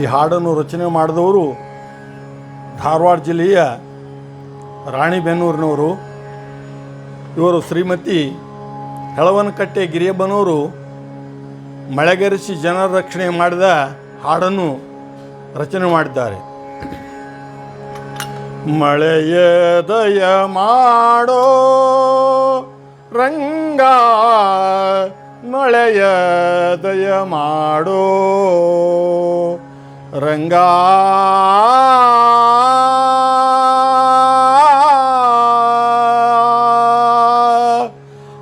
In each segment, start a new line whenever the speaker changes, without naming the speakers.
ಈ ಹಾಡನ್ನು ರಚನೆ ಮಾಡಿದವರು ಧಾರವಾಡ ಜಿಲ್ಲೆಯ ರಾಣಿಬೆನ್ನೂರಿನವರು. ಇವರು ಶ್ರೀಮತಿ ಹೆಳವನಕಟ್ಟೆ ಗಿರಿಯಬ್ಬನವರು ಮಳೆಗರಿಸಿ ಜನರ ರಕ್ಷಣೆ ಮಾಡಿದ ಹಾಡನ್ನು ರಚನೆ ಮಾಡಿದ್ದಾರೆ. ಮಳೆಯ ದಯ ಮಾಡೋ ರಂಗ, ಮಳೆಯ ದಯ ಮಾಡೋ ರಂಗ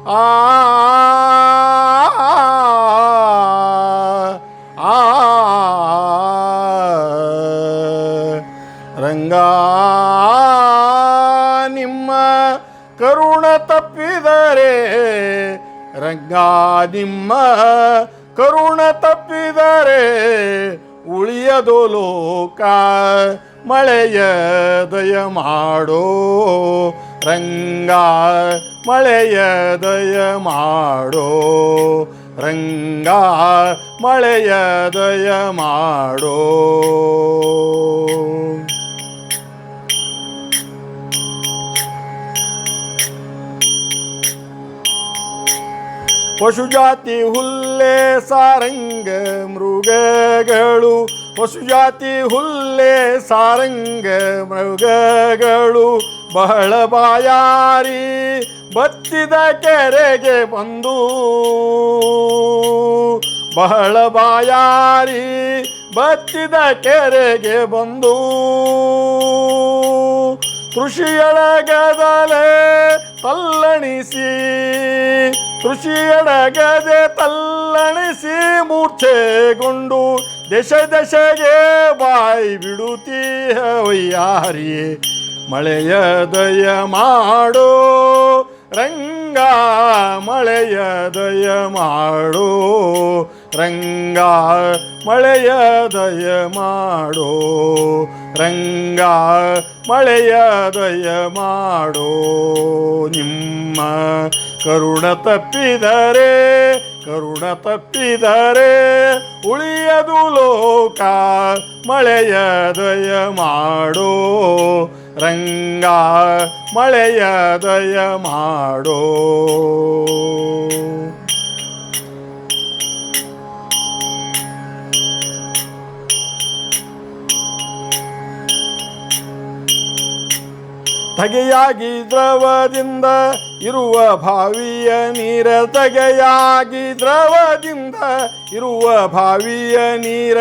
ಆ ಆ ರಂಗ ನಿಮ್ಮ ಕರುಣ ತಪ್ಪಿದರೆ ರಂಗ ನಿಮ್ಮ ಕರುಣ ತಪ್ಪಿದರೆ ಉಳಿಯದು ಲೋಕ ಮಳೆಯ ದಯ ಮಾಡೋ ರಂಗ ಮಳೆಯ ದಯ ಮಾಡೋ ರಂಗ ಮಳೆಯ ದಯ ಮಾಡೋ. ಪಶುಜಾತಿ ಹುಲ್ಲೆ ಸಾರಂಗ ಮೃಗಗಳು, ಪಶುಜಾತಿ, ಹುಲ್ಲೆ, ಸಾರಂಗ ಮೃಗಗಳು, ಬಹಳ ಬಾಯಾರಿ ಬತ್ತಿದ ಕೆರೆಗೆ ಬಂದು. ಬಹಳ ಬಾಯಾರಿ ಬತ್ತಿದ ಕೆರೆಗೆ ಬಂದು. ಕೃಷಿಯೊಳಗದಲೆ ತಲ್ಲಣಿಸಿ, ಕೃಷಿಯೊಳಗದೆ ತಲ್ಲಣಿಸಿ ಮೂರ್ಛೆಗೊಂಡು ದಶ ದಶೆಗೆ ಬಾಯಿ ಬಿಡುತ್ತೀಯ ವಯ್ಯಾರಿಯೇ ಮಳೆಯ ದಯ ಮಾಡೋ, ರಂಗ ಮಳೆಯ ದಯ ಮಾಡೋ, ರಂಗ ಮಳೆಯ ದಯ ಮಾಡೋ, ರಂಗ ಮಳೆಯ ದಯ ಮಾಡೋ. ನಿಮ್ಮ ಕರುಣ ತಪ್ಪಿದರೆ ಕರುಣ ತಪ್ಪಿದರೆ ಉಳಿಯದು ಲೋಕ ಮಳೆಯ ದಯ ಮಾಡೋ. ರಂಗ ಮಳೆಯ ದಯ ಮಾಡೋ. ತಗೆಯಾಗಿ ದ್ರವದಿಂದ ಇರುವ ಭಾವಿಯ ನೀರ ತಗೆಯಾಗಿ ದ್ರವದಿಂದ ಇರುವ ಭಾವಿಯ ನೀರ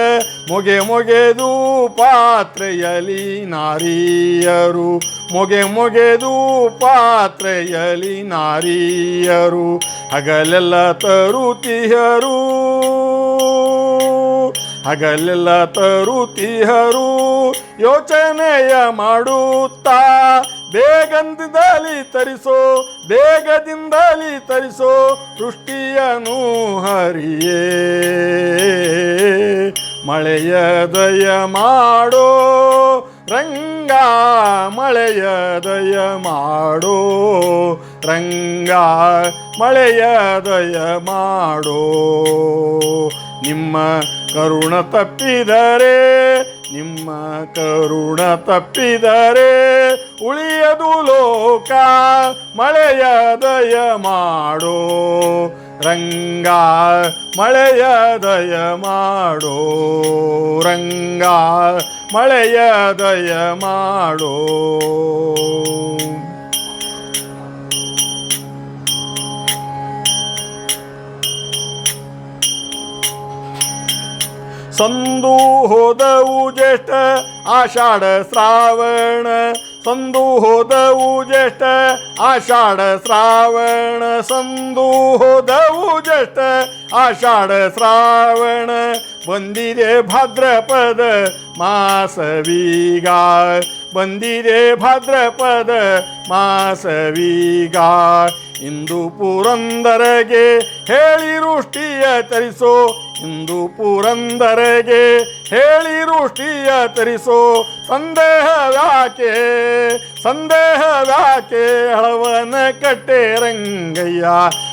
ಮೊಗೆ ಮೊಗೆದು ಪಾತ್ರೆಯಲಿ ನಾರಿಯರು. ಮೊಗೆ ಮೊಗೆದು ಪಾತ್ರೆಯಲಿ ನಾರಿಯರು. ಹಗಲೆಲ್ಲ ತರುತಿಹರು. ಹಗಲೆಲ್ಲ ತರುತಿಹರು. ಯೋಚನೆಯ ಮಾಡುತ್ತಾ ಬೇಗದಿಂದಲಿ ತರಿಸೋ ಬೇಗದಿಂದಲಿ ತರಿಸೋ ಸೃಷ್ಟಿಯನು ಹರಿಯೇ. ಮಳೆಯ ದಯ ಮಾಡೋ, ರಂಗ ಮಳೆಯ ದಯ ಮಾಡೋ, ರಂಗ ಮಳೆಯ ದಯ ಮಾಡೋ. ನಿಮ್ಮ ಕರುಣ ತಪ್ಪಿದರೆ ನಿಮ್ಮ ಕರುಣ ತಪ್ಪಿದರೆ ಉಳಿಯದು ಲೋಕ, ಮಳೆಯ ದಯ ಮಾಡೋ. ರಂಗ, ಮಳೆಯ ದಯ ಮಾಡೋ. ರಂಗ, ಮಳೆಯ ದಯ ಮಾಡೋ. ಸಂದು ಹೋದವು ಜ್ಯೇಷ್ಠ ಆಷಾಢ ಶ್ರಾವಣ. ಸಂದು ಹೋದವು ಜ್ಯೇಷ್ಠ ಆಷಾಢ ಶ್ರಾವಣ. ಸಂದು ಹೋದವು ಜ್ಯೇಷ್ಠ ಆಷಾಢ ಶ್ರಾವಣ. ಬಂದಿದೆ ಭಾದ್ರಪದ ಮಾಸವೀಗ. ಬಂದಿದೆ ಭಾದ್ರಪದ ಮಾಸವೀಗ. ಇಂದು ಪುರಂದರಗೆ ಹೇಳಿ ರುಷ್ಟಿಯ ತರಿಸೋ ಇಂದು ಪುರಂದರೆಗೆ ಹೇಳಿ ರುಷ್ಟಿಯ ತರಿಸೋ ಸಂದೇಹವ್ಯಾಕೆ ಸಂದೇಹವ್ಯಾಕೆ ಹಳವನ ಕಟ್ಟೆ ರಂಗಯ್ಯ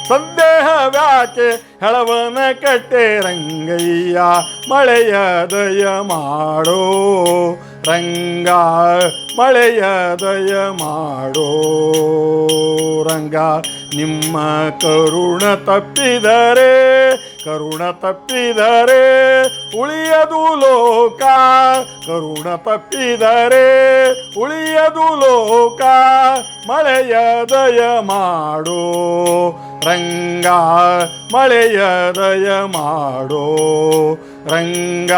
ಸಂದೇಹವ್ಯಾಕೆ ಹೆಳವನ ಕಟ್ಟೆ ರಂಗಯ್ಯ ಮಳೆಯ ದಯ ಮಾಡೋ ರಂಗ ಮಳೆಯ ದಯ ಮಾಡೋ ರಂಗ ನಿಮ್ಮ ಕರುಣ ತಪ್ಪಿದರೆ ಕರುಣ ತಪ್ಪಿದರೆ ಉಳಿಯದು ಲೋಕ. ಕರುಣ ತಪ್ಪಿದರೆ ಉಳಿಯದು ಲೋಕ. ಮಳೆಯ ದಯ ಮಾಡೋ. ರಂಗ, ಮಳೆಯ ದಯ ಮಾಡೋ. ರಂಗ,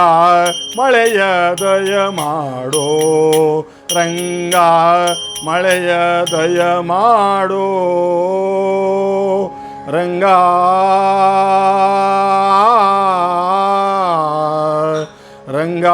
ಮಳೆಯ ದಯ ಮಾಡೋ. ರಂಗ, ಮಳೆಯ ದಯ ಮಾಡೋ. ರಂಗ ರಂಗ